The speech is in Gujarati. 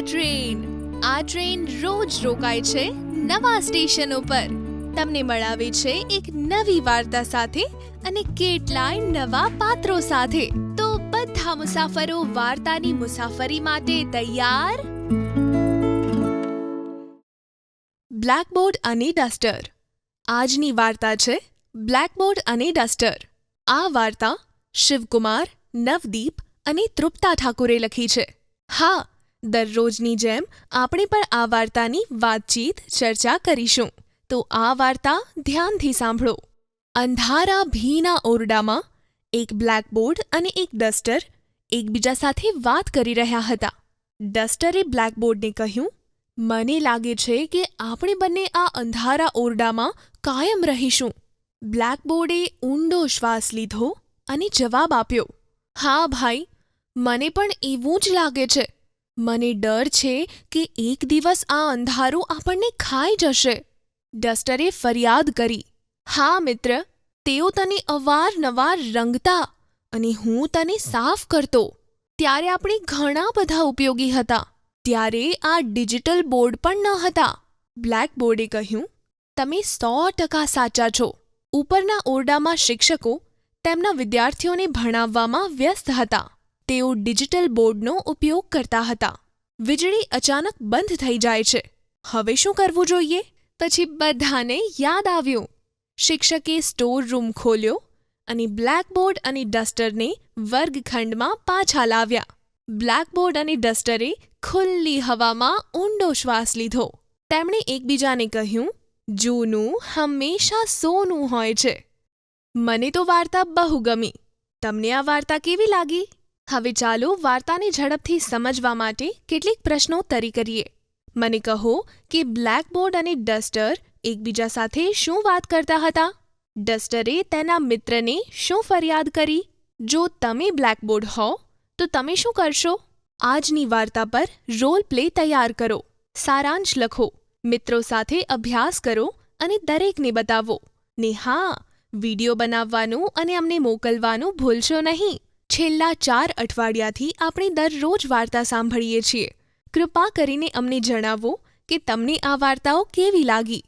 ટ્રેન. આ ટ્રેન રોજ રોકાય છે નવા સ્ટેશનો પર. તમને મળાવે છે એક નવી વાર્તા સાથે અને કેટલાય નવા પાત્રો સાથે. તો બધા મુસાફરો વાર્તાની મુસાફરી માટે તૈયાર? બ્લેકબોર્ડ અને ડસ્ટર. આજની વાર્તા છે બ્લેકબોર્ડ અને ડસ્ટર. આ વાર્તા શિવકુમાર, નવદીપ અને તૃપ્તા ઠાકુરે લખી છે. હા, દરરોજની જેમ આપણે પણ આ વાર્તાની વાતચીત, ચર્ચા કરીશું. તો આ વાર્તા ધ્યાનથી સાંભળો. અંધારા ભીના ઓરડામાં એક બ્લેકબોર્ડ અને એક ડસ્ટર એકબીજા સાથે વાત કરી રહ્યા હતા. ડસ્ટરે બ્લેકબોર્ડને કહ્યું, મને લાગે છે કે આપણે બંને આ અંધારા ઓરડામાં કાયમ રહીશું. બ્લેકબોર્ડે ઊંડો શ્વાસ લીધો અને જવાબ આપ્યો, હા ભાઈ મને પણ એવું જ લાગે છે. મને ડર છે કે એક દિવસ આ અંધારું આપણને ખાઈ જશે. ડસ્ટરે ફરિયાદ કરી. હા, મિત્ર, તેઓ તને અવારનવાર રંગતા અને હું તને સાફ કરતો. ત્યારે આપણે ઘણા બધા ઉપયોગી હતા. ત્યારે આ ડિજિટલ બોર્ડ પણ ન હતા. બ્લેકબોર્ડે કહ્યું, તમે સો ટકા સાચા છો. ઉપરના ઓરડામાં શિક્ષકો તેમના વિદ્યાર્થીઓને ભણાવવામાં વ્યસ્ત હતા. તેઓ ડિજિટલ બોર્ડનો ઉપયોગ કરતા હતા. વીજળી અચાનક બંધ થઈ જાય છે. હવે શું કરવું જોઈએ? પછી બધાને યાદ આવ્યું. શિક્ષકે સ્ટોર રૂમ ખોલ્યો અને બ્લેકબોર્ડ અને ડસ્ટરને વર્ગખંડમાં પાછા લાવ્યા. બ્લેકબોર્ડ અને ડસ્ટરે ખુલ્લી હવામાં ઊંડો શ્વાસ લીધો. તેમણે એકબીજાને કહ્યું, જૂનું હંમેશા સોનું હોય છે. મને તો વાર્તા બહુ ગમી. તમને આ વાર્તા કેવી લાગી? હવે ચાલો વાર્તાને ઝડપથી સમજવા માટે કેટલીક પ્રશ્નોત્તરી કરીએ. મને કહો કે બ્લેકબોર્ડ અને ડસ્ટર એકબીજા સાથે શું વાત કરતા હતા? ડસ્ટરે તેના મિત્રને શું ફરિયાદ કરી? જો તમે બ્લેકબોર્ડ હો, તો તમે શું કરશો? આજની વાર્તા પર રોલ પ્લે તૈયાર કરો. સારાંશ લખો. મિત્રો સાથે અભ્યાસ કરો અને દરેકને બતાવો. ને હા, વિડિયો બનાવવાનું અને અમને મોકલવાનું ભૂલશો નહીં. છેલ્લા ચાર અઠવાડિયાથી આપણે દરરોજ વાર્તા સાંભળીએ છીએ. કૃપા કરીને અમને જણાવો કે તમને આ વાર્તાઓ કેવી લાગી?